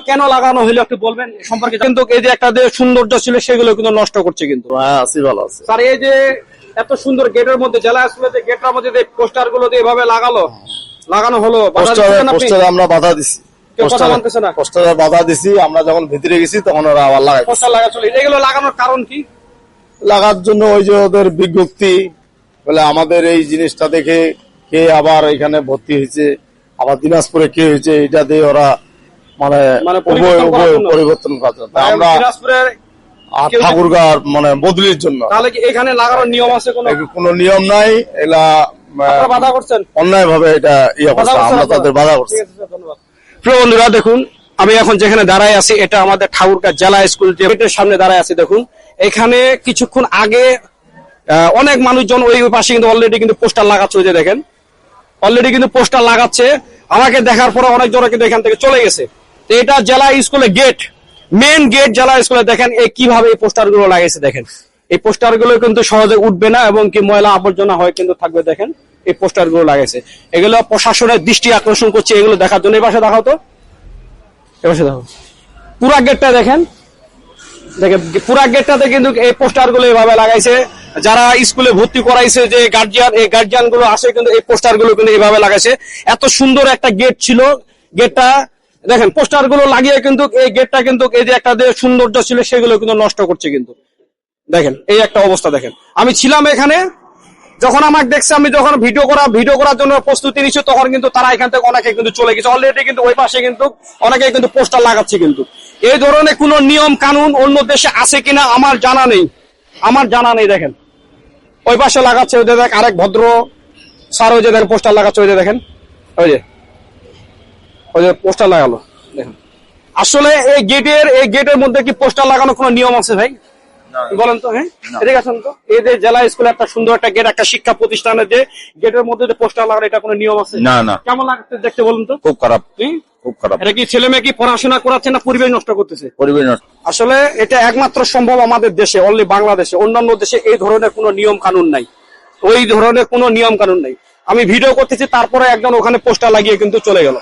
কেন লাগানো হলো একটু বলবেন সম্পর্কে কিন্তু এই যে একটা যে সৌন্দর্য ছিল সেগুলো কিন্তু নষ্ট করছে কিন্তু। হ্যাঁ আছি ভালো আছে। স্যার এই যে এত সুন্দর গেটের মধ্যে জেলা স্কুলে যে গেটের মধ্যে যে পোস্টারগুলো দিয়ে এভাবে লাগালো লাগানো হলো পোস্টারে আমরা বাধা দিছি। পোস্টারে- বাধা দিছি আমরা যখন ভিতরে গেছি তখন ওরা আবার লাগাই পোস্টার লাগা চলে এগুলো লাগানোর কারণ কি? লাগার জন্য ওই যে ওদের বিজ্ঞপ্তি বলে আমাদের এই জিনিসটা দেখে কে আবার এখানে ভর্তি হয়েছে আবার দিনাজপুরে কে হয়েছে এটা দিয়ে ওরা মানে মানে পরিবর্তন আমরা আর ঠাকুরগার মানে বদলির জন্য। তাহলে কি এখানে লাগানোর নিয়ম আছে কোনো? কোনো নিয়ম নাই। এলা বাধা করছেন? অন্যায় ভাবে এটা ইয়ে করছে। আমরা তাদের বাধা করছি। প্রিয় বন্ধুরা দেখুন আমি এখন যেখানে দাঁড়ায় আছি এটা আমাদের ঠাকুরকা জেলা স্কুল গেটের সামনে দাঁড়ায় আছি দেখুন। এখানে কিছুক্ষণ আগে আহ, অনেক মানুষজন ওই পাশে কিন্তু অলরেডি কিন্তু পোস্টার লাগাচ্ছে ওই যে দেখেন। অলরেডি কিন্তু পোস্টার লাগাচ্ছে। আমাকে দেখার পরে অনেকজন কিন্তু এখান থেকে চলে গেছে। এটা জেলা স্কুলে গেট মেন গেট জেলা স্কুলে দেখেন এই কীভাবে এই পোস্টারগুলো লাগাইছে দেখেন। এই পোস্টারগুলো কিন্তু সহজে উঠবে না এবং কি ময়লা আবর্জনা হয় কিন্তু থাকবে দেখেন, এই পোস্টারগুলো লাগাইছে। এগুলো প্রশাসনের দৃষ্টি আকর্ষণ করছে এগুলো দেখার জন্য। এই পাশে দেখাও তো। পাশে দেখো পুরা গেটটা দেখেন। দেখেন, পুরা গেটটাতে কিন্তু এই পোস্টারগুলো এভাবে লাগাইছে। যারা স্কুলে ভর্তি করাইছে যে গার্জিয়ান এই গার্জিয়ানগুলো আসে কিন্তু এই পোস্টারগুলো কিন্তু এভাবে লাগাইছে। এত সুন্দর একটা গেট ছিল। গেটটা দেখেন পোস্টারগুলো লাগিয়ে কিন্তু এই গেটটা কিন্তু এই যে একটা সৌন্দর্য ছিল সেগুলো কিন্তু নষ্ট করছে কিন্তু। দেখেন, এই একটা অবস্থা দেখেন। আমি ছিলাম এখানে, যখন আমাকে দেখছে, আমি যখন ভিডিও করা ভিডিও করার জন্য প্রস্তুতি নিচ্ছি, তখন কিন্তু তারা এখান থেকে অনেকে কিন্তু চলে গেছে। অলরেডি কিন্তু ওই পাশে কিন্তু অনেকে কিন্তু পোস্টার লাগাচ্ছে কিন্তু। এই ধরনের কোনো নিয়ম, কানুন অন্য দেশে আছে কিনা আমার জানা নেই। আমার জানা নেই, দেখেন। ওই পাশে লাগাচ্ছে, ওই যে দেখ, আরেক ভদ্র স্যার ওই যে দেখেন পোস্টার লাগাচ্ছে, ওই যে দেখেন। ওই যে। ওই যে পোস্টার লাগালো দেখেন। আসলে এই গেটের এই গেটের মধ্যে কি পোস্টার লাগানো কোনো নিয়ম আছে ভাই? বলেন তো হ্যাঁ? এদিকে আসুন তো। এই যে জেলা স্কুলে একটা সুন্দর একটা গেট একটা শিক্ষা প্রতিষ্ঠানের যে গেটের মধ্যে যে পোস্টার লাগানো এটা কোনো নিয়ম আছে? না না। কেমন লাগছে দেখতে বলুন তো? খুব খারাপ। খুব খারাপ। এটা কি ছেলে মেয়ে কি পড়াশোনা করাচ্ছে না পরিবেশ নষ্ট করতেছে? পরিবেশ নষ্ট। আসলে এটা একমাত্র সম্ভব আমাদের দেশে অনলি বাংলাদেশে। অন্যান্য দেশে এই ধরনের কোনো নিয়ম কানুন নাই। ওই ধরনের কোনো নিয়ম কানুন নাই। আমি ভিডিও করতেছি তারপরে একজন ওখানে পোস্টার লাগিয়ে কিন্তু চলে গেল।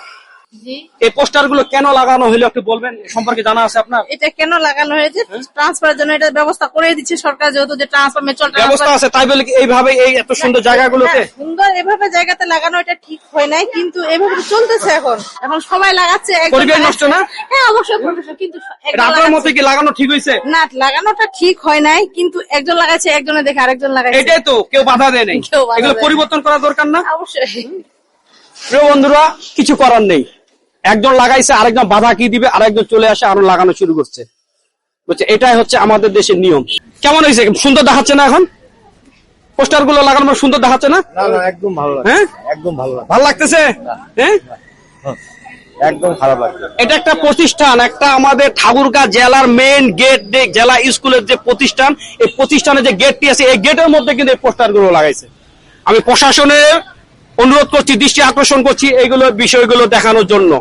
এই পোস্টারগুলো কেন লাগানো হলো একটু বলবেন? সম্পর্কে জানা আছে আপনার? এটা কেন লাগানো হয়েছে? ট্রান্সফারের জন্য এটা ব্যবস্থা করে দিচ্ছে সরকার যেহেতু যে ট্রান্সফার মেচুয়াল ব্যবস্থা আছে তাই বলে কি এইভাবে এই এত সুন্দর জায়গাগুলোতে? সুন্দর এভাবে জায়গাতে লাগানো এটা ঠিক হয় নাই কিন্তু এভাবে চলতেছে এখন। এখন সবাই লাগাচ্ছে পরিবেশ নষ্ট না? হ্যাঁ অবশ্যই পরিবেশ কিন্তু আপনার মতে কি লাগানো ঠিক হয়েছে? না লাগানোটা ঠিক হয় নাই কিন্তু একজন লাগাচ্ছে একজনে দেখে আরেকজন লাগাচ্ছে। এটাই তো কেউ বাধা দেয় নাই। এগুলো পরিবর্তন করা দরকার না? অবশ্যই। প্রিয় বন্ধুরা কিছু করার নেই। একজন লাগাইছে আরেকজন বাধা কি দিবে আরেকজন চলে আসে আরও লাগানো শুরু করছে। বুঝছে এটাই হচ্ছে আমাদের দেশের নিয়ম। কেমন হয়েছে? সুন্দর দেখাচ্ছে না এখন? পোস্টারগুলো লাগানো সুন্দর দেখাচ্ছে না? একদম ভালো হ্যাঁ? একদম ভালো ভালো লাগতেছে? হ্যাঁ? একদম খারাপ লাগে এটা একটা প্রতিষ্ঠান একটা আমাদের ঠাকুরগাঁ জেলার মেইন গেট জেলা স্কুলের যে প্রতিষ্ঠান এই প্রতিষ্ঠানের যে গেটটি আছে এই গেটের মধ্যে কিন্তু এই পোস্টারগুলো লাগাইছে। আমি প্রশাসনের অনুরোধ করছি দৃষ্টি আকর্ষণ করছি এইগুলো বিষয়গুলো দেখানোর জন্য।